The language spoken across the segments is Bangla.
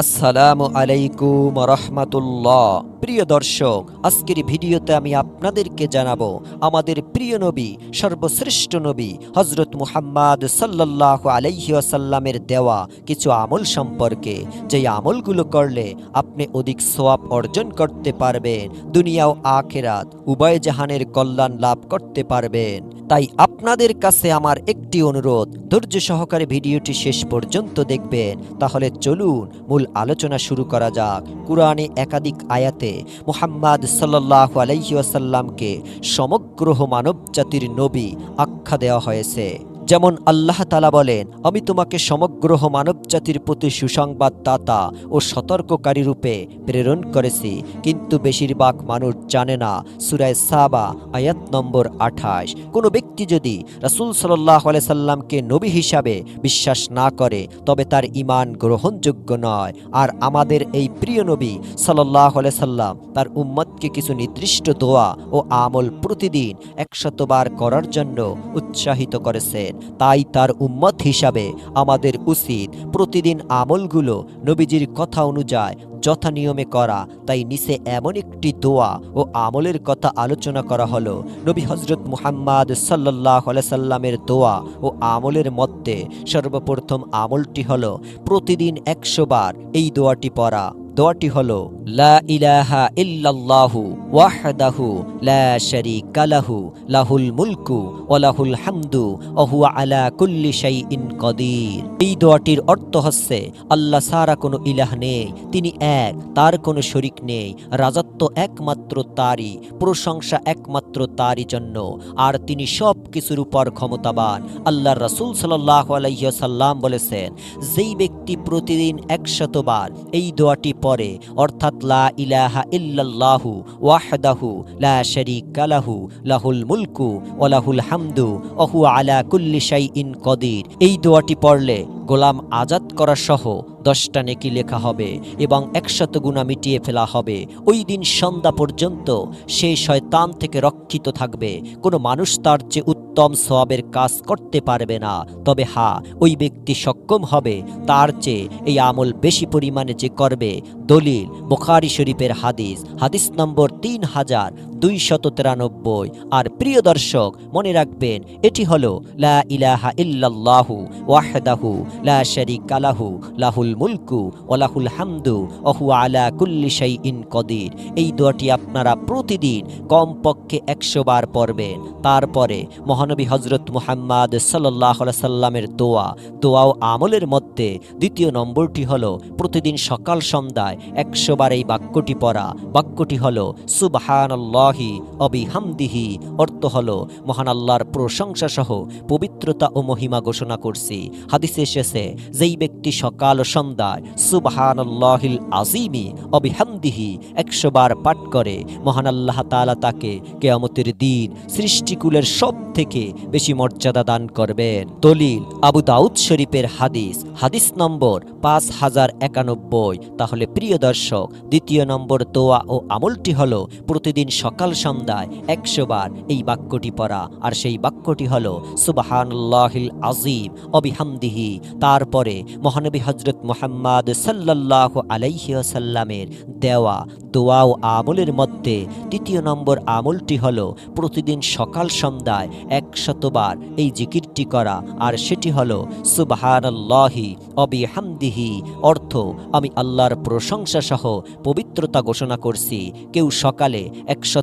আসসালামু আলাইকুম রহমাতুল্লাহ প্রিয় দর্শক, আজকের ভিডিওতে আমি আপনাদেরকে জানাব, আমাদের প্রিয় নবী, সর্বশ্রেষ্ঠ নবী হজরত মুহাম্মদ সাল্লাহ আলাইসাল্লামের দেওয়া কিছু আমল সম্পর্কে। যেই আমলগুলো করলে আপনি অধিক সোয়াব অর্জন করতে পারবেন, দুনিয়া ও আখেরাত উভয় জাহানের কল্যাণ লাভ করতে পারবেন। তাই আপনাদের কাছে আমার একটি অনুরোধ, ধৈর্য সহকারে ভিডিওটি শেষ পর্যন্ত দেখবেন। তাহলে চলুন মূল আলোচনা শুরু করা যাক কুরআনে একাধিক আয়াতে মুহাম্মদ সাল্লাহ আলহিউসাল্লামকে সমগ্র মানব জাতির নবী আখ্যা দেওয়া হয়েছে। যেমন আল্লাহ তালা বলেন, আমি তোমাকে সমগ্র মানবজাতির প্রতি সুসংবাদ দাতা ও সতর্ককারী রূপে প্রেরণ করেছি। কিন্তু বেশিরভাগ মানুষ জানে না। সুরায় সাবা, আয়াত নম্বর আঠাশ। কোনো ব্যক্তি যদি রাসুল সাল্লাহ সাল্লামকে নবী হিসাবে বিশ্বাস না করে, তবে তার ইমান গ্রহণযোগ্য নয়। আর আমাদের এই প্রিয় নবী সাল্লাহ সাল্লাম তার উম্মতকে কিছু নির্দিষ্ট দোয়া ও আমল প্রতিদিন একশতবার করার জন্য উৎসাহিত করেছেন। তাই তার উম্মত হিসাবে আমাদের উচিত প্রতিদিন আমলগুলো নবীজির কথা অনুযায়ী যথা নিয়মে করা। তাই নিচে এমন একটি দোয়া ও আমলের কথা আলোচনা করা হলো। নবী হজরত মুহাম্মদ সাল্লাহ সাল্লামের দোয়া ও আমলের মধ্যে সর্বপ্রথম আমলটি হলো, প্রতিদিন একশো বার এই দোয়াটি পড়া। দোয়াটি হল, লা ইলাহা ইল্লাল্লাহু ওয়াহদাহু লা শারীকা লাহু, লাহুল মুলকু ওয়া লাহুল হামদু ওয়া হুয়া আলা কুল্লি শাইইন কদির। এই দোয়াটির অর্থ হচ্ছে, আল্লাহ সারা কোনো ইলাহ নেই, তিনি এক, তার কোনো শরিক নেই, রাজত্ব একমাত্র তারই, প্রশংসা একমাত্র তারই জন্য, আর তিনি সব কিছুর উপর ক্ষমতাবান। আল্লাহ রাসূল সাল্লাল্লাহু আলাইহি সাল্লাম বলেছেন, যেই ব্যক্তি প্রতিদিন একশতবার এই দোয়াটি পরে, অর্থাৎ লা ইলাহা ইল্লাল্লাহু ওয়াহদাহু লা শারীকা লাহু, লাহুল মুলকু ওয়া লাহুল হামদু হুয়া আলা কুল্লি শাইইন কদির। এই দোয়াটি পড়লে গোলাম আজাদ করা সহ দশটা নেকি লেখা হবে এবং একশত গুণা মিটিয়ে ফেলা হবে। ওই দিন সন্ধ্যা পর্যন্ত সেই শয়তান থেকে রক্ষিত থাকবে। কোনো মানুষ তার যে উত্তম সওয়াবের কাজ করতে পারবে না। তবে হা, ওই ব্যক্তি সক্ষম হবে। তার চেয়ে এই আমল বেশি পরিমাণে যে করবে। দলিল, বুখারি শরীফের হাদিস। হাদিস নম্বর তিন হাজার দুইশত তিরানব্বই আর প্রিয় দর্শক, মনে রাখবেন, এটি হলো লা ইলাহা ইল্লাল্লাহু ওয়াহদাহু লা শারীকা লাহু, লাহুল মুলকু ওয়া লাহুল হামদু অহু আলা কুল্লি শাইইন কদির। এই দোয়াটি আপনারা প্রতিদিন কমপক্ষে একশো বার পড়বেন। তারপরে মহানবী হজরত মুহাম্মদ সাল্লাহ সাল্লামের দোয়া, দোয়াও আমলের মধ্যে। দ্বিতীয় নম্বরটি হলো প্রতিদিন সকাল সন্ধ্যায় একশো বার এই বাক্যটি পড়া। বাক্যটি হল হলো সুবহানাল্লাহি অবিহামদিহি অর্থ হল, মহান আল্লাহর প্রশংসা সহ পবিত্রতা ও মহিমা ঘোষণা করছি। হাদিসে এসেছে, যেই ব্যক্তি সকাল ও সন্ধ্যায় সুবহানাল্লাহিল আজিমি অবিহামদিহি একশো বার পাঠ করে, মহান আল্লাহ তাআলা তাকে কেয়ামতের দিন সৃষ্টিকুলের সব থেকে বেশি মর্যাদা দান করবেন। দলিল, আবু দাউদ শরীফের হাদিস হাদিস নম্বর পাঁচ হাজার একানব্বই। তাহলে প্রিয় দর্শক, দ্বিতীয় নম্বর দোয়া ও আমলটি হলো, প্রতিদিন সকাল সন্ধ্যায় একশো বার এই বাক্যটি পড়া। আর সেই বাক্যটি হলো, সুবাহানুল্লাহিল আজিম অবিহামদিহি। তারপরে মহানবী হজরত মোহাম্মদ সাল্লাহ আলাইসাল্লামের দেওয়া দোয়া ও আমলের মধ্যে তৃতীয় নম্বর আমলটি হলো, প্রতিদিন সকাল সন্ধ্যায় একশতবার এই জিকিরটি করা। আর সেটি হলো, সুবাহানাল্লাহি, অবিহামদিহি। অর্থ, আমি আল্লাহর প্রশংসা সহ পবিত্রতা ঘোষণা করছি। কেউ সকালে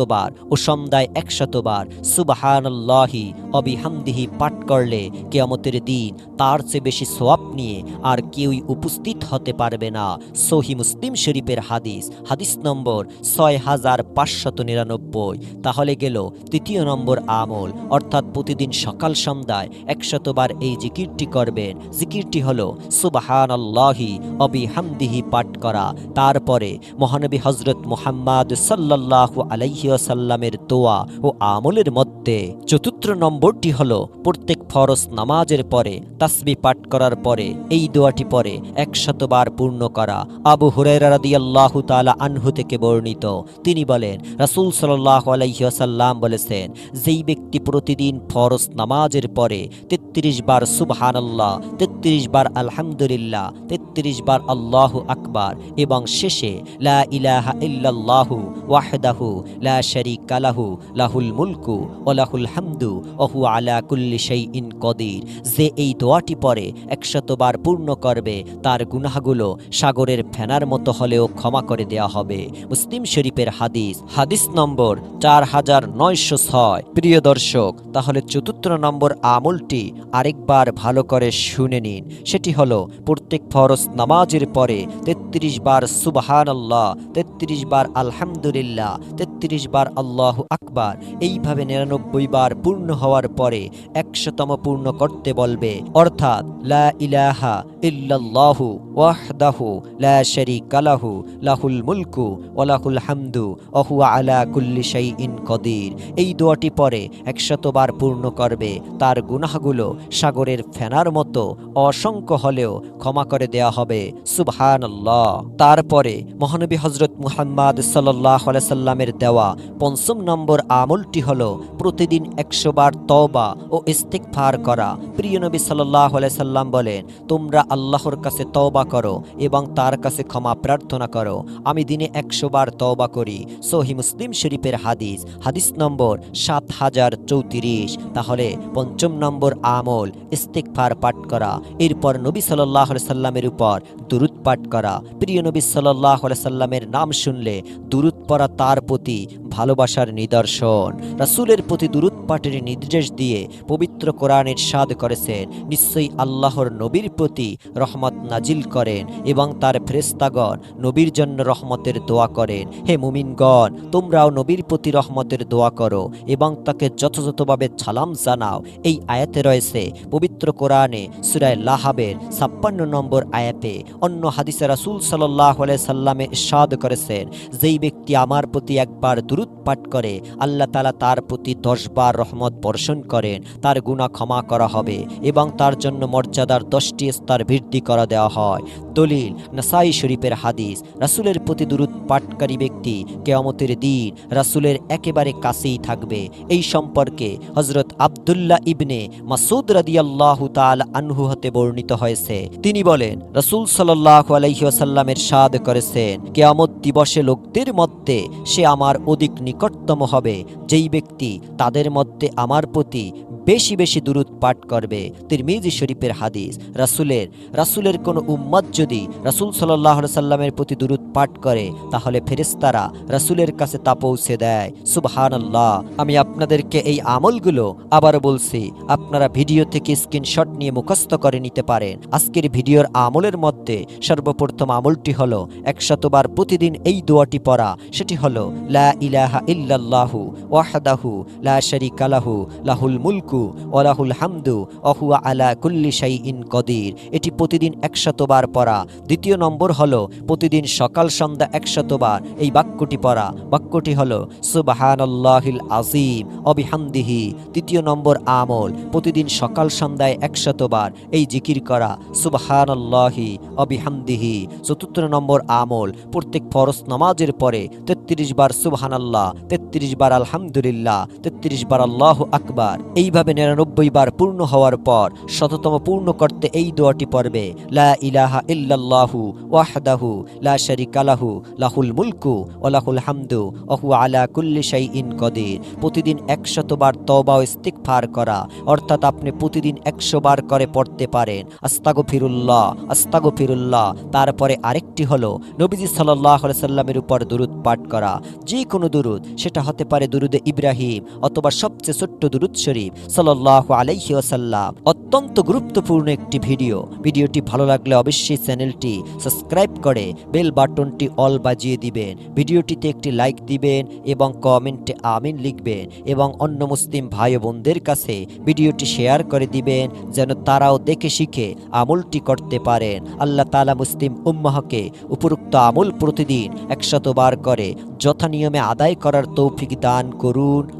একশতবার ও সন্ধ্যায় একশতবার সুবাহানাল্লাহি অবিহামদিহি পাঠ করলে কেয়ামতের দিন তার চেয়ে বেশি সোয়াব নিয়ে আর কেউই উপস্থিত হতে পারবে না। সহি মুসলিম শরীফের হাদিস হাদিস নম্বর ছয় হাজার পাঁচশত নিরানব্বই। তাহলে গেল তৃতীয় নম্বর আমল, অর্থাৎ প্রতিদিন সকাল সন্ধ্যায় একশতবার এই জিকিরটি করবেন। জিকিরটি হলো সুবাহান আল্লাহি অবি হামদিহি পাঠ করা। তারপরে মহানবী হজরত মুহাম্মদ সাল্লাহ আলাইহি আলাইসাল্লামের দোয়া ও আমলের মধ্যে। চতুর্থ নম্বরটি হল, প্রত্যেক ফরজ নামাজের পরে, তাসবি পাঠ করার পরে, এই দোয়াটি পরে একশতবার পূর্ণ করা। আবু হুরাইরা রাদিয়াল্লাহু তাআলা আনহু থেকে বর্ণিত। তিনি বলেন, রাসূল সাল্লাল্লাহু আলাইহি ওয়াসাল্লাম বলেছেন, যেই ব্যক্তি প্রতিদিন ফরজ নামাজের পরে তেত্রিশ বার সুবহানাল্লাহ, তেত্রিশ বার আলহামদুলিল্লাহ তেত্রিশ বার আল্লাহু আকবার এবং শেষে লা ইলাহা ইল্লাল্লাহু ওয়াহদাহু লা শারীকা লাহু, লাহুল মুলকু ও লাহুল হামদু ওহু আলা কুল্লি শাইইন কদির। যে এই দোয়াটি পরে একশতবার পূর্ণ করবে, তার গুনাহগুলো সাগরের ফেনার মতো হলেও ক্ষমা করে দেয়া হবে। মুসলিম শরীফের হাদিস হাদিস নম্বর চার হাজার নয়শো ছয়। প্রিয় দর্শক, তাহলে চতুর্থ নম্বর আমলটি আরেকবার ভালো করে শুনে নিন। সেটি হলো, প্রত্যেক ফরজ নামাজের পরে তেত্রিশ বার সুবাহান আল্লাহ তেত্রিশ বার আলহামদুলিল্লাহ, তেত্রিশ বার আল্লাহ আকবার, এইভাবে নিরানব্বই বার পূর্ণ হওয়ার পরে একশোতম পূর্ণ করতে বলবে। অর্থাৎ, লা ইলাহা ইল্লাল্লাহু। ওয়াহদাহু লা শারীকা লাহু, লাহুল মুলকু ওয়া লাহুল হামদু, ওয়া হুয়া আলা কুল্লি শাইইন কদির। এই দোয়াটি পরে একশতবার পূর্ণ করবে। তার গুনাহগুলো সাগরের ফেনার মতো অসংখ্য হলেও ক্ষমা করে দেয়া হবে। সুবহানাল্লাহ। তারপরে মহানবী হজরত মুহাম্মদ সাল্লাহ সাল্লামের দেওয়া পঞ্চম নম্বর আমলটি হল প্রতিদিন একশো বার তওবা ও ইস্তিকফার করা। প্রিয় নবী সাল্লাহ সাল্লাম বলেন, তোমরা আল্লাহর কাছে তওবা করো এবং তার কাছে ক্ষমা প্রার্থনা করো। আমি দিনে একশো বার তওবা করি। সহি মুসলিম শরীফের হাদিস হাদিস নম্বর সাত হাজার চৌত্রিশ। তাহলে পঞ্চম নম্বর আমল ইস্তিকফার পাঠ করা। এরপর নবী সাল্লাহ সাল্লামের উপর দুরুদ পাঠ করা। প্রিয় নবী সাল্লাহ সাল্লামের নাম শুনলে দুরুদ পড়া তার প্রতি ভালোবাসার নিদর্শন। রাসূলের প্রতি দুরুদ পাঠের নির্দেশ দিয়ে পবিত্র কোরআনের স্বাদ করেছেন। নিশ্চয়ই আল্লাহর নবীর প্রতি রহমত নাজিল করেন এবং তার ফেরেস্তাগণ নবীর জন্য রহমতের দোয়া করেন। হে মুমিনগণ, তোমরাও নবীর প্রতি রহমতের দোয়া করো এবং তাকে যথাযথভাবে ছালাম জানাও। এই আয়াতে রয়েছে, পবিত্র কোরআনে সুরায় লাহাবের ছাপ্পান্ন নম্বর আয়াতে অন্য হাদিসে রাসূল সাল্লাহ সাল্লামে ইরশাদ করেছেন, যেই ব্যক্তি আমার প্রতি একবার দুরুদ পাঠ করে। আল্লাহ তালা তার প্রতি দশবার রহমত বর্ষণ করেন। তার গুণা ক্ষমা করা হবে এবং তার জন্য মর্যাদার দশটি স্তর বৃদ্ধি করা দেওয়া হয়। দলিল, নাসাই শরীফের হাদিস, রাসূলের প্রতি দুরুদ পাঠকারী ব্যক্তি কেয়ামতের দিন রাসূলের একেবারে কাছেই থাকবে। এই সম্পর্কে হজরত আবদুল্লাহ ইবনে মাসুদ রাদিয়াল্লাহু তাআলা আনহু হতে বর্ণিত হয়েছে। তিনি বলেন, রাসূল সাল্লাল্লাহু আলাইহি ওয়াসাল্লামের সাদ করেছেন, কেয়ামত দিবসে লোকদের মধ্যে সে আমার অধিক নিকটতম হবে। যেই ব্যক্তি তাদের মধ্যে আমার প্রতি বেশি বেশি দুরুদ পাঠ করবে তিরমিজি শরীফের হাদিস। রাসূলের রাসূলের কোনো উম্মত যদি রাসূল সাল্লাহ সাল্লামের প্রতি দুরুদ পাঠ করে, তাহলে ফেরেস্তারা রাসূলের কাছে তা পৌঁছে দেয়। সুবহানাল্লাহ, আমি আপনাদেরকে এই আমলগুলো আবার বলছি, আপনারা ভিডিও থেকে স্ক্রিনশট নিয়ে মুখস্থ করে নিতে পারেন। আজকের ভিডিওর আমলের মধ্যে সর্বপ্রথম আমলটি হলো একশতবার প্রতিদিন এই দোয়াটি পড়া। সেটি হলো, লা ইলাহা ইল্লাল্লাহু ওয়াহদাহু লা শারীকা লাহু, লাহুল মুলকু ওয়া লাহুল হামদু, ওয়া হুয়া আলা কুল্লি শাইইন কদির। এটি প্রতিদিন একশতবার পড়া। দ্বিতীয় নম্বর হলো, প্রতিদিন সকাল সন্ধ্যা একশতবার এই বাক্যটি পড়া। বাক্যটি হলো, সুবহানাল্লাহিল আজিম অবিহামদিহি। তৃতীয় নম্বর আমল, প্রতিদিন সকাল সন্ধ্যায় একশতবার এই জিকির করা। সুবহানাল্লাহি, অবিহামদিহি। চতুর্থ নম্বর আমল, প্রত্যেক ফরজ নামাজের পরে তেত্রিশ বার সুবহানাল্লাহ, তেত্রিশ বার আলহামদুলিল্লাহ, তেত্রিশ বার আল্লাহ আকবার। এইভাবে নিরানব্বই বার পূর্ণ হওয়ার পর শততম পূর্ণ করতে এই দোয়াটি পড়বে, লা ইলাহা ইল্লাল্লাহু ওয়াহদাহু লা শারীকা লাহু, লাহুল মুলকু ওয়া হামদু ওয়া আলা কুল্লি শাইইন কদির প্রতিদিন একশতবার তওবা ও ইস্তিগফার করা, অর্থাৎ আপনি প্রতিদিন একশো বার করে পড়তে পারেন। আস্তাগফিরুল্লাহ আস্তাগফিরুল্লাহ। তারপরে আরেকটি হলো, নবীজি আলাইহি সাল্লামের উপর দুরুদ পাঠ করা। যে কোনো দুরুদ, সেটা হতে পারে দুরুদে ইব্রাহিম অথবা সবচেয়ে ছোট্ট দুরুদ শরীফ। ওয়াসাল্লাম। অত্যন্ত গুরুত্বপূর্ণ একটি ভিডিও। ভিডিওটি ভালো লাগলে অবশ্যই চ্যানেলটি সাবস্ক্রাইব করে বেল বাটনটি অল বাজিয়ে দিবেন। ভিডিওটিতে একটি লাইক দিবেন এবং কমেন্টে আমিন লিখবেন এবং অন্য মুসলিম ভাই বোনদের কাছে ভিডিওটি শেয়ার করে দিবেন যেন তারাও দেখে শিখে আমলটি করতে পারেন। আল্লাহ তালা মুসলিম উম্মাহকে উপরোক্ত আমল প্রতিদিন একশতবার করে যথা নিয়মে আদায় করার তৌফিক দান করুন।